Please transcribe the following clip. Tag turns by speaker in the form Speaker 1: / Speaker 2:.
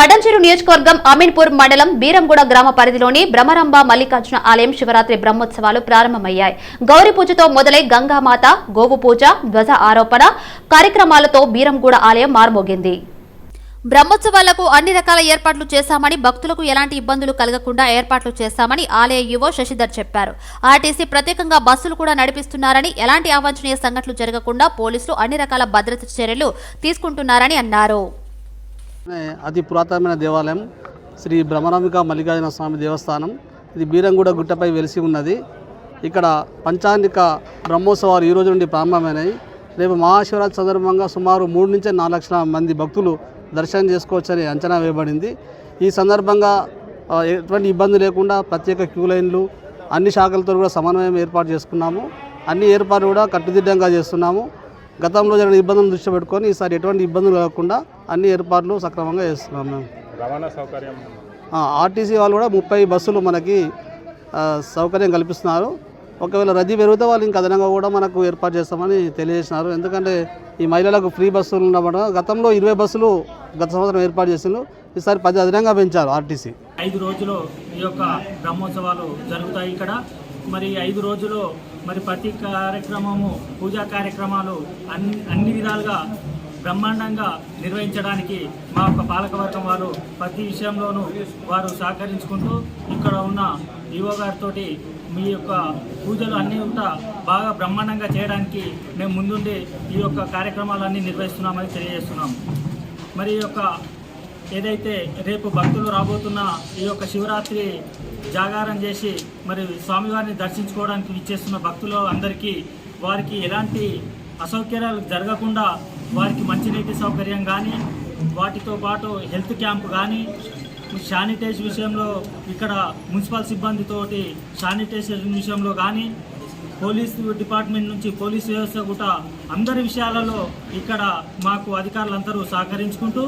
Speaker 1: పడంచెరు నియోజకవర్గం అమీన్పూర్ మండలం బీరంగూడ గ్రామ పరిధిలోని బ్రహ్మరంభ మల్లికార్జున ఆలయం శివరాత్రి బ్రహ్మోత్సవాలు ప్రారంభమయ్యాయి. గౌరీ పూజతో మొదలై గంగామాత గోవు పూజ ధ్వజ ఆరోపణ కార్యక్రమాలతో బీరంగూడ ఆలయం మార్మోగింది. బ్రహ్మోత్సవాలకు అన్ని రకాల ఏర్పాట్లు చేశామని భక్తులకు ఎలాంటి ఇబ్బందులు కలగకుండా ఏర్పాట్లు చేశామని ఆలయ యువో శశిధర్ చెప్పారు. ఆర్టీసీ ప్రత్యేకంగా బస్సులు కూడా నడిపిస్తున్నారని ఎలాంటి అవాంఛనీయ సంఘటనలు జరగకుండా పోలీసులు అన్ని రకాల భద్రత చర్యలు తీసుకుంటున్నారని అన్నారు.
Speaker 2: అతి పురాతనమైన దేవాలయం శ్రీ భ్రమరాంబిక మల్లికార్జున స్వామి దేవస్థానం. ఇది బీరంగూడ గుట్టపై వెలిసి ఉన్నది. ఇక్కడ పంచాంగిక బ్రహ్మోత్సవాలు ఈ రోజు నుండి ప్రారంభమైనాయి. రేపు మహాశివరాత్రి సందర్భంగా సుమారు మూడు నుంచి నాలుగు లక్షల మంది భక్తులు దర్శనం చేసుకోవచ్చని అంచనా వేయబడింది. ఈ సందర్భంగా ఎటువంటి ఇబ్బంది లేకుండా ప్రత్యేక క్యూ లైన్లు అన్ని శాఖలతో కూడా సమన్వయం ఏర్పాటు చేసుకున్నాము. అన్ని ఏర్పాట్లు కూడా కట్టుదిడ్డంగా చేస్తున్నాము. గతంలో జరిగిన ఇబ్బందులను దృష్టి పెట్టుకొని ఈసారి ఎటువంటి ఇబ్బందులు కలగకుండా అన్ని ఏర్పాట్లు సక్రమంగా చేస్తున్నాం మేము.
Speaker 3: రవాణా సౌకర్యం
Speaker 2: ఆ, ఆర్టీసీ వాళ్ళు కూడా ముప్పై బస్సులు మనకి సౌకర్యం కల్పిస్తున్నారు. ఒకవేళ రద్దీ పెరిగితే వాళ్ళు ఇంకా అదనంగా కూడా మనకు ఏర్పాటు చేస్తామని తెలియజేసినారు. ఎందుకంటే ఈ మహిళలకు ఫ్రీ బస్సులు ఉండడం గతంలో ఇరవై బస్సులు గత సంవత్సరం ఏర్పాటు చేసిండ్రు. ఈసారి పది అదనంగా పెంచారు ఆర్టీసీ.
Speaker 4: ఐదు రోజులు ఈ యొక్క బ్రహ్మోత్సవాలు జరుగుతాయి ఇక్కడ. మరి ఐదు రోజులు మరి ప్రతి కార్యక్రమము పూజా కార్యక్రమాలు అన్ని అన్ని విధాలుగా బ్రహ్మాండంగా నిర్వహించడానికి మా యొక్క పాలకవర్గం వారు ప్రతి విషయంలోనూ వారు సహకరించుకుంటూ ఇక్కడ ఉన్న ఈవో గారితో మీ యొక్క పూజలు అన్నీ కూడా బాగా బ్రహ్మాండంగా చేయడానికి మేము ముందుండి ఈ యొక్క కార్యక్రమాలన్నీ నిర్వహిస్తున్నామని తెలియజేస్తున్నాము. మరి ఈ యొక్క ఏదైతే రేపు భక్తులు రాబోతున్న ఈ యొక్క శివరాత్రి జాగారం చేసి మరి స్వామివారిని దర్శించుకోవడానికి ఇచ్చేస్తున్న భక్తులు అందరికీ వారికి ఎలాంటి అసౌకర్యాలు జరగకుండా వారికి మంచినీటి సౌకర్యం కానీ వాటితో పాటు హెల్త్ క్యాంప్ కానీ శానిటైజ్ విషయంలో ఇక్కడ మున్సిపల్ సిబ్బందితోటి శానిటైజేషన్ విషయంలో కానీ పోలీసు డిపార్ట్మెంట్ నుంచి పోలీస్ వ్యవస్థ కూడా అందరి విషయాలలో ఇక్కడ మాకు అధికారులందరూ సహకరించుకుంటూ